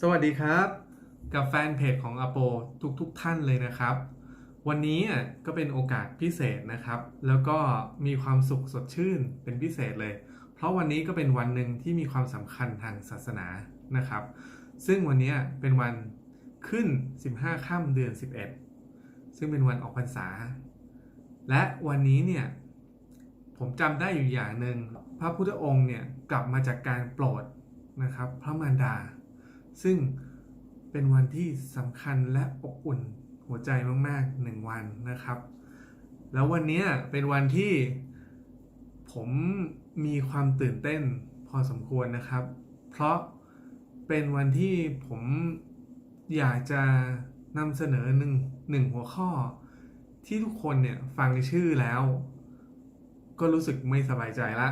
สวัสดีครับ กับแฟนเพจของอโปทุกๆทท่านเลยนะครับ วันนี้อะก็เป็นโอกาสพิเศษนะครับ แล้วก็มีความสุขสดชื่นเป็นพิเศษเลย เพราะวันนี้ก็เป็นวันหนึ่งที่มีความสำคัญทางศาสนานะครับ ซึ่งวันนี้เป็นวันขึ้น 15ค่ำเดือน 11 ซึ่งเป็นวันออกพรรษา และวันนี้เนี่ยผมจำได้อยู่อย่างหนึ่งพระพุทธองค์เนี่ยกลับมาจากการโปรดนะครับ พระมารดา ซึ่งเป็นวันที่สำคัญและอบอุ่นหัวใจมากๆหนึ่งวันนะครับ แล้ววันนี้เป็นวันที่ผมมีความตื่นเต้นพอสมควรนะครับ เพราะเป็นวันที่ผมอยากจะนำเสนอหนึ่งหนึ่งหัวข้อ ที่ทุกคนเนี่ยฟังชื่อแล้ว ก็รู้สึกไม่สบายใจละ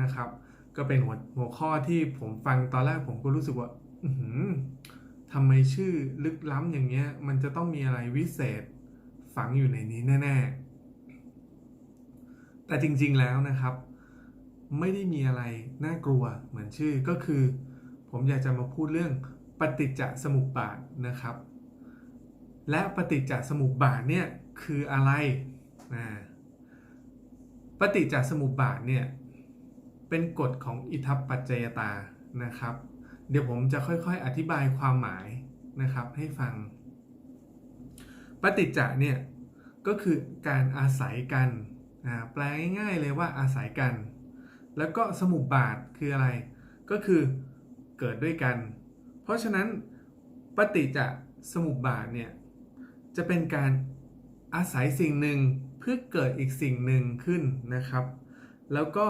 นะครับ ก็เป็นหัวหัวข้อที่ผมฟังตอนแรกผมก็รู้สึกว่า ทำไมชื่อลึกล้ำอย่างเงี้ย มันจะต้องมีอะไรวิเศษฝังอยู่ในนี้แน่ๆ แต่จริงๆแล้วนะครับ ไม่ได้มีอะไรน่ากลัวเหมือนชื่อก็คือ ผมอยากจะมาพูดเรื่องปฏิจจสมุปบาทนะครับ และปฏิจจสมุปบาทเนี่ยคืออะไรนะปฏิจจสมุปบาทเนี่ยเป็นกฎของอิทัปปัจจยตานะครับ เดี๋ยวผมจะค่อยๆ อธิบายความหมายนะครับให้ฟัง ปฏิจจะเนี่ยก็คือการอาศัยกันแปลง่ายๆเลยว่าอาศัยกัน แล้วก็สมุปบาทคืออะไร ก็คือเกิดด้วยกัน เพราะฉะนั้นปฏิจจสมุปบาทเนี่ยจะเป็นการอาศัยสิ่งหนึ่งเพื่อเกิดอีกสิ่งหนึ่งขึ้นนะครับ แล้วก็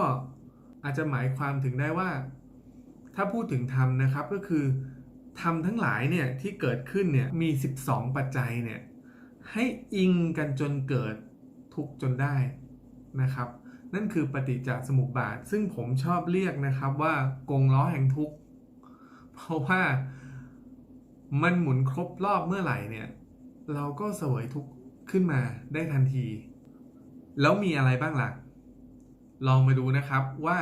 อาจจะหมายความถึงได้ว่า ถ้าพูดถึงธรรมนะครับก็คือธรรมทั้งหลายเนี่ยที่เกิดขึ้นเนี่ยมี 12 ปัจจัยเนี่ยให้อิงกันจนเกิดทุกข์จนได้นะครับ นั่นคือปฏิจจสมุปบาท ซึ่งผมชอบเรียกนะครับว่ากงล้อแห่งทุกข์เพราะว่ามันหมุนครบรอบเมื่อไหร่เนี่ยเราก็เสวยทุกข์ขึ้นมาได้ทันที แล้วมีอะไรบ้างล่ะลองมาดูนะครับว่า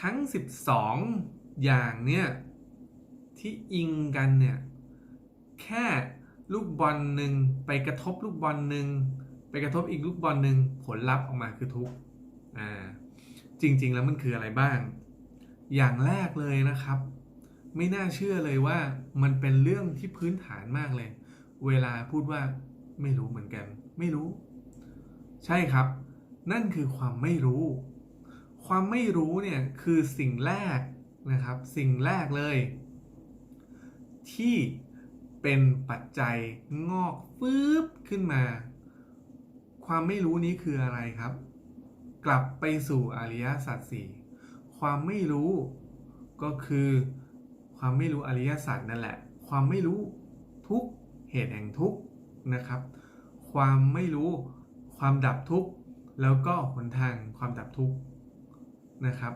ทั้ง 12 อย่างเนี่ยที่อิงกันเนี่ยแค่ลูกบอลหนึ่งไปกระทบลูกบอลหนึ่งไปกระทบอีกลูกบอลหนึ่งผลลัพธ์ออกมาคือทุกข์อ่าจริง ๆ แล้วมันคืออะไรบ้าง อย่างแรกเลยนะครับ ไม่น่าเชื่อเลยว่ามันเป็นเรื่องที่พื้นฐานมากเลย เวลาพูดว่าไม่รู้เหมือนกัน ไม่รู้ ใช่ครับ นั่นคือความไม่รู้ ความไม่รู้เนี่ยคือสิ่งแรกนะครับ สิ่งแรกเลย ที่เป็นปัจจัยงอกฟืบขึ้นมา ความไม่รู้นี้คืออะไรครับ กลับไปสู่อริยสัจสี่ความไม่รู้ก็คือความไม่รู้อริยสัจนั่นแหละ ความไม่รู้ทุกเหตุแห่งทุกนะครับ ความไม่รู้ความดับทุกแล้วก็หนทางความดับทุกข์ นะครับ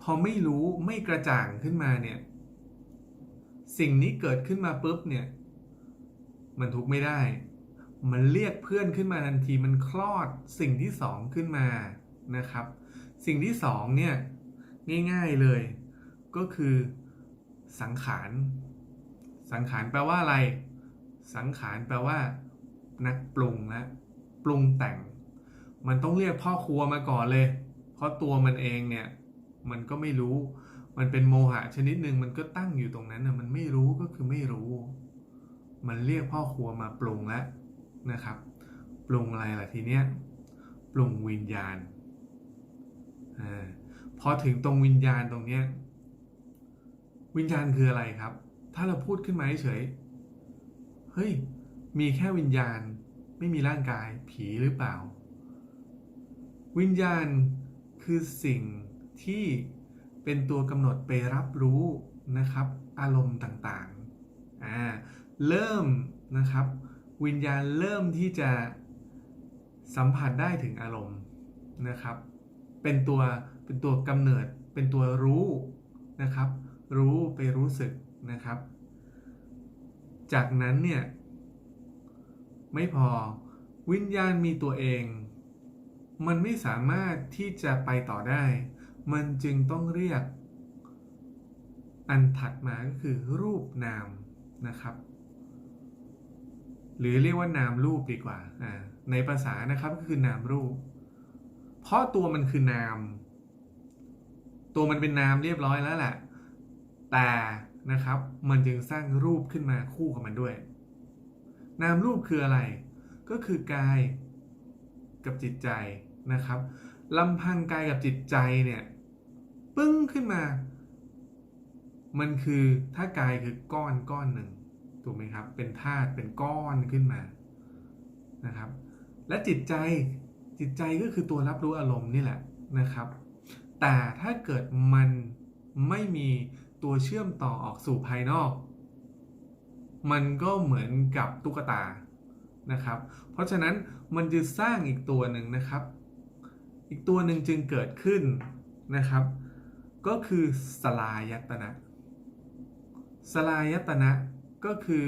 พอไม่รู้ไม่กระจ่างขึ้นมาเนี่ย สิ่งนี้เกิดขึ้นมาปุ๊บเนี่ย มันทุกไม่ได้ มันเรียกเพื่อนขึ้นมาทันทีมันคลอดสิ่งที่สองขึ้นมานะครับ สิ่งที่สองเนี่ยง่ายๆเลย ก็คือสังขาร สังขารแปลว่าอะไร สังขารแปลว่า นักปรุงและปรุงแต่ง มันต้องเรียกพ่อครัวมาก่อนเลย เพราะตัวมันเองเนี่ยมันก็ไม่รู้ มันเป็นโมหะชนิดหนึ่งมันก็ตั้งอยู่ตรงนั้นนะมันไม่รู้ก็คือไม่รู้ มันเรียกพ่อครัวมาปรุงแล้วนะครับ ปรุงอะไรล่ะทีเนี้ยปรุงวิญญาณอ่าพอถึงตรงวิญญาณตรงเนี้ยวิญญาณคืออะไรครับ ถ้าเราพูดขึ้นมาเฉยเฮ้ยมีแค่วิญญาณไม่มีร่างกายผีหรือเปล่า วิญญาณ คือสิ่งที่เป็นตัวกำหนดไปรับรู้นะครับ อารมณ์ต่างๆอ่าเริ่มนะครับ วิญญาณเริ่มที่จะสัมผัสได้ถึงอารมณ์นะครับ เป็นตัวเป็นตัวกำเนิดเป็นตัวรู้นะครับ รู้ไปรู้สึกนะครับ จากนั้นเนี่ยไม่พอวิญญาณมีตัวเอง มันไม่สามารถที่จะไปต่อได้ มันจึงต้องเรียก อันถัดมาก็คือรูปนามนะครับ หรือเรียกว่านามรูปดีกว่าในภาษานะครับก็คือนามรูป เพราะตัวมันคือนาม ตัวมันเป็นนามเรียบร้อยแล้วแหละ แต่นะครับมันจึงสร้างรูปขึ้นมาคู่กับมันด้วย นามรูปคืออะไร ก็คือกายกับจิตใจ นะครับลำพังกายกับจิตใจเนี่ยปึ้งขึ้นมา มันคือถ้ากายคือก้อนก้อนหนึ่งถูกไหมครับ เป็นธาตุเป็นก้อนขึ้นมานะครับ และจิตใจจิตใจก็คือตัวรับรู้อารมณ์นี่แหละนะครับ แต่ถ้าเกิดมันไม่มีตัวเชื่อมต่อออกสู่ภายนอก มันก็เหมือนกับตุ๊กตานะครับ เพราะฉะนั้นมันจะสร้างอีกตัวหนึ่งนะครับ อีกตัวหนึ่งจึงเกิดขึ้นนะครับ ก็คือสลายตนะ สลายตนะก็คือ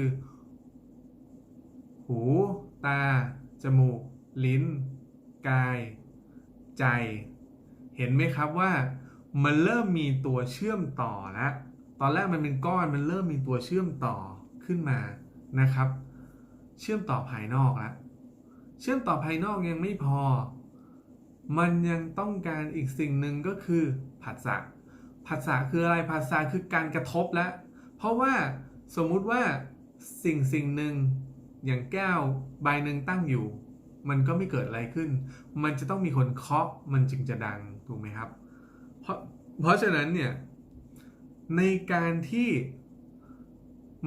หู ตา จมูก ลิ้น กาย ใจ เห็นไหมครับว่ามันเริ่มมีตัวเชื่อมต่อแล้วตอนแรกมันเป็นก้อนมันเริ่มมีตัวเชื่อมต่อขึ้นมานะครับ เชื่อมต่อภายนอกแล้วเชื่อมต่อภายนอกยังไม่พอ มันยังต้องการอีกสิ่งหนึ่งก็คือผัสสะผัสสะคืออะไรผัสสะคือการกระทบแล้วเพราะว่าสมมุติว่าสิ่งสิ่งหนึ่งอย่างแก้วใบหนึ่งตั้งอยู่ มันก็ไม่เกิดอะไรขึ้น มันจะต้องมีคนเคาะมันจึงจะดังถูกไหมครับ เพราะเพราะฉะนั้นเนี่ยในการที่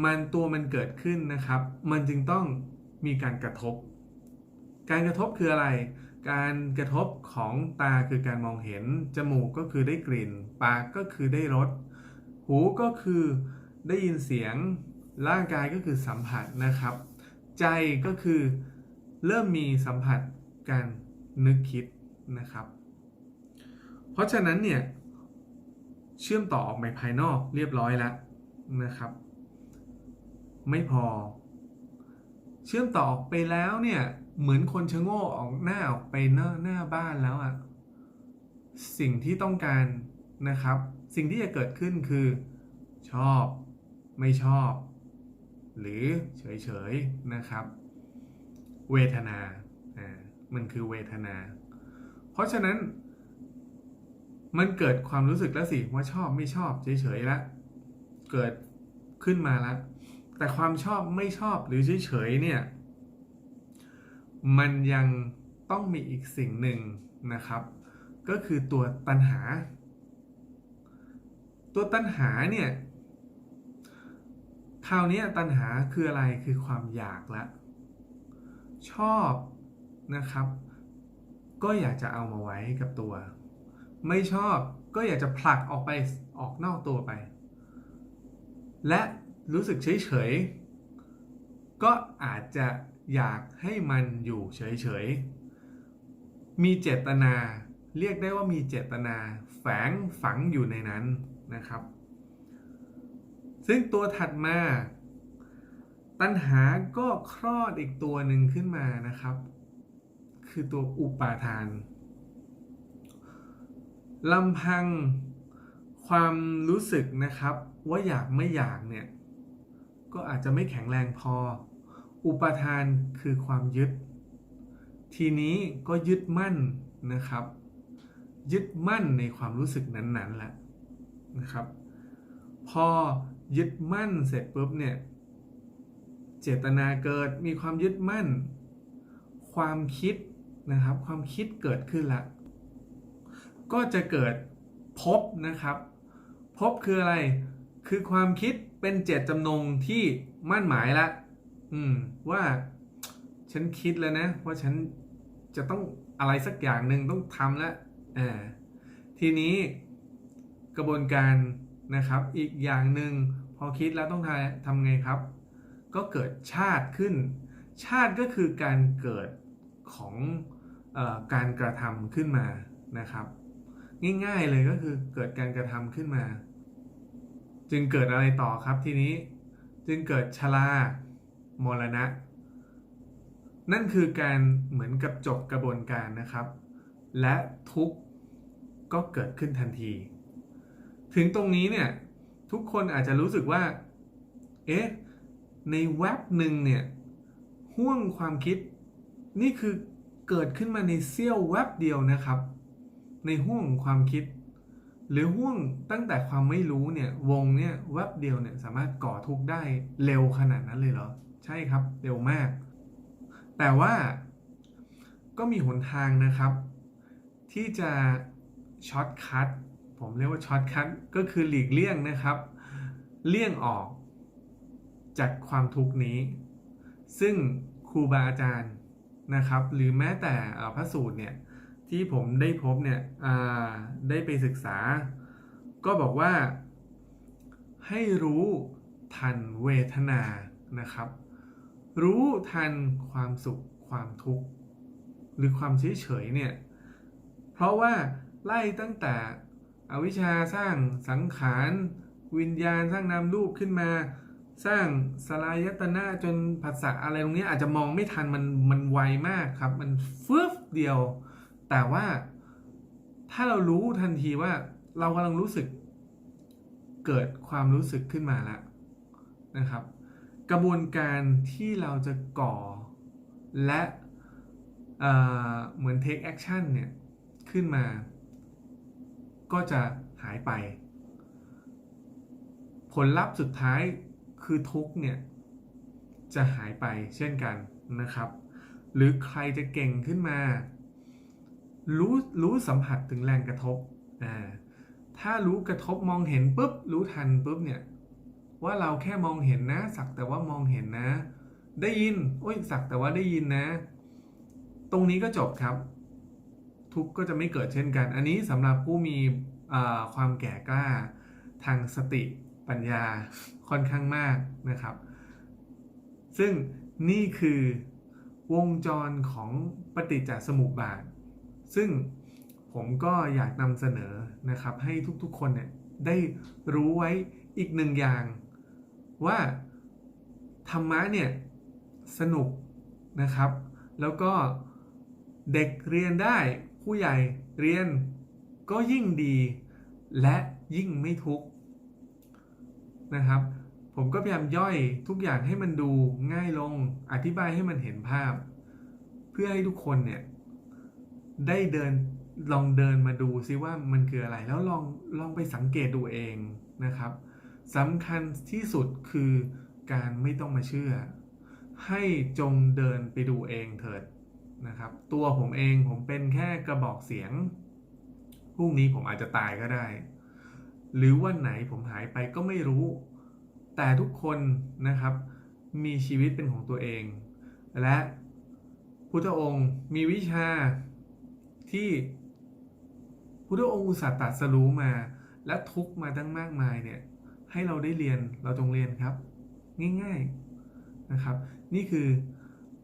มันตัวมันเกิดขึ้นนะครับ มันจึงต้องมีการกระทบ การกระทบคืออะไร การกระทบของตาคือการมองเห็น จมูกก็คือได้กลิ่น ปากก็คือได้รส หูก็คือได้ยินเสียง ร่างกายก็คือสัมผัสนะครับ ใจก็คือเริ่มมีสัมผัสการนึกคิดนะครับ เพราะฉะนั้นเนี่ยเชื่อมต่อออกไปภายนอกเรียบร้อยแล้วนะครับ ไม่พอ เชื่อมต่อออกไปแล้วเนี่ย เหมือนคนชะโง่ออกหน้าออกไปหน้าหน้าบ้านแล้วอะสิ่งที่ต้องการนะครับ สิ่งที่จะเกิดขึ้นคือ ชอบ ไม่ชอบ หรือเฉยๆนะครับ เวทนาอ่ามันคือเวทนา เพราะฉะนั้น มันเกิดความรู้สึกแล้วสิว่าชอบไม่ชอบเฉยๆแล้วเกิดขึ้นมาแล้วแต่ความชอบไม่ชอบหรือเฉยๆเนี่ย มันยังต้องมีอีกสิ่งหนึ่งนะครับ ก็คือตัวตัณหา ตัวตัณหาเนี่ยคราวนี้ตัณหาคืออะไรคือความอยากละชอบนะครับ ก็อยากจะเอามาไว้กับตัว ไม่ชอบก็อยากจะผลักออกไปออกนอกตัวไป และรู้สึกเฉยๆก็อาจจะ อยากให้มันอยู่เฉยๆ มีเจตนา เรียกได้ว่ามีเจตนาแฝงฝังอยู่ในนั้นนะครับ ซึ่งตัวถัดมา ตัณหาก็คลอดอีกตัวหนึ่งขึ้นมานะครับ คือตัวอุปาทานลำพังความรู้สึกนะครับ ว่าอยากไม่อยากเนี่ย ก็อาจจะไม่แข็งแรงพอ อุปทานคือความยึด ทีนี้ก็ยึดมั่นนะครับ ยึดมั่นในความรู้สึกนั้นๆแหละนะครับ พอยึดมั่นเสร็จปุ๊บเนี่ยเจตนาเกิดมีความยึดมั่น ความคิดนะครับ ความคิดเกิดขึ้นละก็จะเกิดพบนะครับพบคืออะไร คือความคิดเป็นเจตจำนงที่มั่นหมายละ อืม ว่าฉันคิดแล้วนะ ว่าฉันจะต้องอะไรสักอย่างหนึ่งต้องทำแล้วอ่าทีนี้กระบวนการนะครับ อีกอย่างหนึ่งพอคิดแล้วต้องทำทำไงครับ ก็เกิดชาติขึ้น ชาติก็คือการเกิดของออการกระทำขึ้นมานะครับ ง่ายๆเลยก็คือเกิดการกระทำขึ้นมา จึงเกิดอะไรต่อครับทีนี้ จึงเกิดชรา มรณะ นั่นคือการเหมือนกับจบกระบวนการนะครับ และทุกข์ก็เกิดขึ้นทันที ถึงตรงนี้เนี่ยทุกคนอาจจะรู้สึกว่า เอ๊ะ ในแว็บหนึ่งเนี่ยห่วงความคิด นี่คือเกิดขึ้นมาในเสี้ยวแว็บเดียวนะครับ ในห่วงความคิด หรือห่วงตั้งแต่ความไม่รู้เนี่ยวงเนี่ยแว็บเดียวเนี่ยสามารถก่อทุกข์ได้เร็วขนาดนั้นเลยเหรอ ใช่ครับเร็วมาก แต่ว่าก็มีหนทางนะครับ ที่จะช็อตคัทผมเรียกว่าช็อตคัทก็คือหลีกเลี่ยงนะครับ เลี่ยงออกจากความทุกข์นี้ ซึ่งครูบาอาจารย์นะครับ หรือแม้แต่พระสูตรเนี่ยที่ผมได้พบเนี่ยได้ไปศึกษา ก็บอกว่าให้รู้ทันเวทนานะครับ รู้ทันความสุขความทุกข์หรือความเฉยเฉยๆเนี่ย เพราะว่าไล่ตั้งแต่อวิชชาสร้างสังขารวิญญาณสร้างนามรูปขึ้นมา สร้างสลายตนะจนผัสสะอะไรตรงเนี้ยอาจจะมองไม่ทันมันมันไวมากครับ มันฟึบเดียว แต่ว่าถ้าเรารู้ทันทีว่าเรากำลังรู้สึกเกิดความรู้สึกขึ้นมาแล้วนะครับ กระบวนการที่เราจะก่อและเเหมือน take action เนี่ย ขึ้นมา ก็จะหายไป ผลลัพธ์สุดท้ายคือทุกเนี่ย จะหายไปเช่นกันนะครับ หรือใครจะเก่งขึ้นมา รู้รู้สัมผัสถึงแรงกระทบ อ่า ถ้ารู้กระทบมองเห็นปุ๊บ รู้ทันปุ๊บเนี่ย ว่าเราแค่มองเห็นนะ สักแต่ว่ามองเห็นนะ ได้ยินโอ้ยสักแต่ว่าได้ยินนะ ตรงนี้ก็จบครับ ทุกก็จะไม่เกิดเช่นกัน อันนี้สำหรับผู้มีความแก่กล้า ทางสติปัญญาค่อนข้างมากนะครับ ซึ่งนี่คือวงจรของปฏิจจสมุปบาท ซึ่งผมก็อยากนำเสนอนะครับ ให้ทุกๆคนเนี่ยได้รู้ไว้อีกหนึ่งอย่าง ว่าธรรมะเนี่ยสนุกนะครับ แล้วก็เด็กเรียนได้ผู้ใหญ่เรียนก็ยิ่งดี และยิ่งไม่ทุกข์นะครับ ผมก็พยายามย่อยทุกอย่างให้มันดูง่ายลงอธิบายให้มันเห็นภาพ เพื่อให้ทุกคนเนี่ยได้เดินลองเดินมาดูซิว่ามันคืออะไร แล้วลองลองไปสังเกตดูเองนะครับ สำคัญที่สุดคือการไม่ต้องมาเชื่อ ให้จงเดินไปดูเองเถิดนะครับ ตัวผมเองผมเป็นแค่กระบอกเสียงพรุ่งนี้ผมอาจจะตายก็ได้ หรือวันไหนผมหายไปก็ไม่รู้ แต่ทุกคนนะครับ มีชีวิตเป็นของตัวเอง และพุทธองค์มีวิชาที่พุทธองค์อุตส่าห์ตัดสรู้มา และทุกมาตั้งมากมายเนี่ย ให้เราได้เรียนเราจงเรียนครับ ง่ายๆนะครับ นี่คือ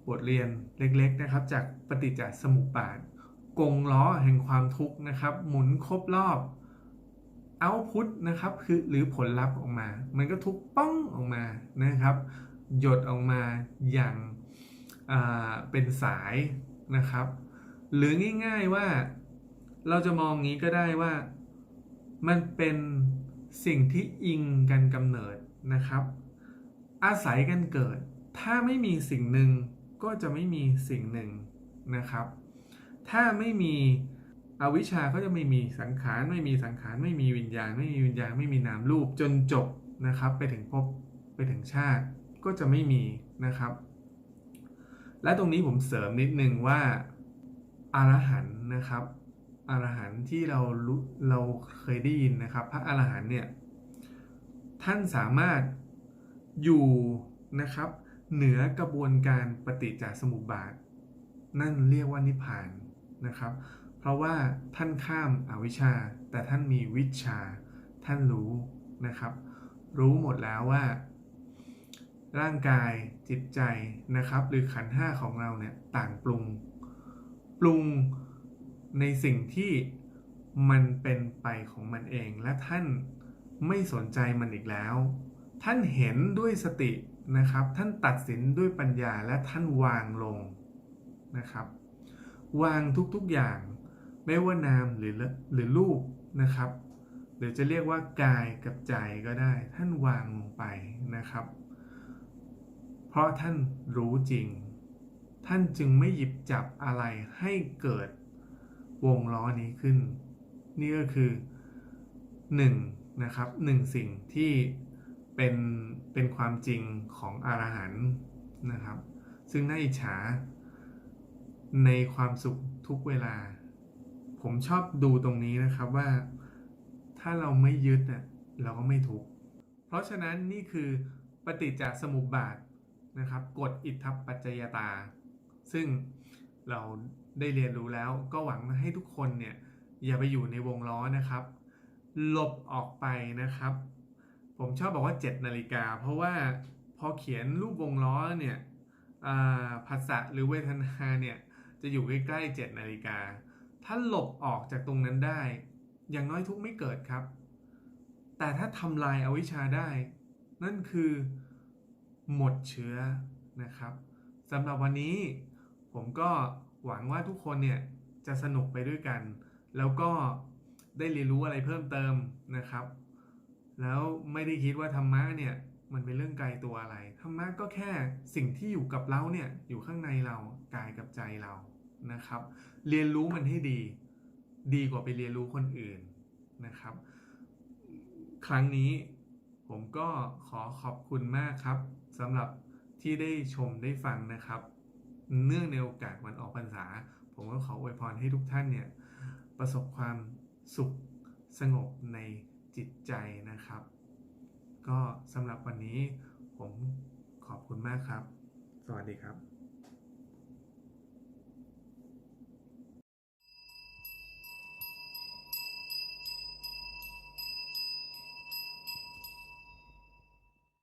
บทเรียนเล็กๆนะครับ จากปฏิจจสมุปบาทกงล้อแห่งความทุกข์นะครับ หมุนครบรอบเอาพุทนะครับคือหรือผลลัพธ์ออกมา มันก็ทุกป้องออกมานะครับ หยดออกมาอย่างเป็นสายนะครับ หรือง่ายๆว่าเราจะมองงี้ก็ได้ว่ามันเป็น สิ่งที่อิงกันกำเนิดนะครับ อาศัยกันเกิด ถ้าไม่มีสิ่งหนึ่งก็จะไม่มีสิ่งหนึ่งนะครับ ถ้าไม่มีอวิชชาก็จะไม่มีสังขารไม่มีสังขารไม่มีวิญญาณ ไม่มีวิญญาณไม่มีนามรูปจนจบนะครับ ไปถึงภพไปถึงชาติก็จะไม่มีนะครับ และตรงนี้ผมเสริมนิดนึงว่าอารหันนะครับ อรหันต์ที่เรารู้เราเคยได้ยินนะครับ พระอรหันต์เนี่ยท่านสามารถอยู่นะครับ เหนือกระบวนการปฏิจจสมุปบาท นั่นเรียกว่านิพพานนะครับ เพราะว่าท่านข้ามอาวิชชา แต่ท่านมีวิชา ท่านรู้นะครับ รู้หมดแล้วว่า ร่างกายจิตใจนะครับ หรือขันห้าของเราเนี่ยต่างปรุง ปรุง ในสิ่งที่มันเป็นไปของมันเอง และท่านไม่สนใจมันอีกแล้ว ท่านเห็นด้วยสตินะครับ ท่านตัดสินด้วยปัญญาและท่านวางลงนะครับ วางทุกๆอย่าง ไม่ว่านามหรือหรือรูปนะครับ หรือจะเรียกว่ากายกับใจก็ได้ ท่านวางลงไปนะครับ เพราะท่านรู้จริง ท่านจึงไม่หยิบจับอะไรให้เกิด วงล้อนี้ขึ้น นี่ก็คือหนึ่งนะครับหนึ่งสิ่งที่เป็นเป็นความจริงของอรหันต์นะครับ ซึ่งน่าอิจฉาในความสุขทุกเวลา ผมชอบดูตรงนี้นะครับว่าถ้าเราไม่ยึดเน่ะเราก็ไม่ทุกข์เพราะฉะนั้นนี่คือปฏิจจสมุปบาทนะครับกฎอิทธัปปัจจยตา ซึ่งเรา ได้เรียนรู้แล้วก็หวังให้ทุกคนเนี่ยอย่าไปอยู่ในวงล้อนะครับหลบออกไปนะครับ ผมชอบบอกว่า 7 นาฬิกา เพราะว่าพอเขียนรูปวงล้อเนี่ยภาษะหรือเวทนาเนี่ยจะอยู่ใกล้ๆ7นาฬิกา ถ้าหลบออกจากตรงนั้นได้ อย่างน้อยทุกไม่เกิดครับ แต่ถ้าทำลายอาวิชชาได้ นั่นคือหมดเชื้อนะครับสำหรับวันนี้ผมก็ หวังว่าทุกคนเนี่ยจะสนุกไปด้วยกัน แล้วก็ได้เรียนรู้อะไรเพิ่มเติมนะครับ แล้วไม่ได้คิดว่าธรรมะเนี่ยมันเป็นเรื่องไกลตัวอะไร ธรรมะก็แค่สิ่งที่อยู่กับเราเนี่ยอยู่ข้างในเรากายกับใจเรานะครับ เรียนรู้มันให้ดี ดีกว่าไปเรียนรู้คนอื่นนะครับ ครั้งนี้ผมก็ขอขอบคุณมากครับสำหรับที่ได้ชมได้ฟังนะครับ เนื่องในโอกาสวันออกพรรษา ผมก็ขออวยพรให้ทุกท่านเนี่ยประสบความสุขสงบในจิตใจนะครับ ก็สำหรับวันนี้ผมขอบคุณมากครับ สวัสดีครับ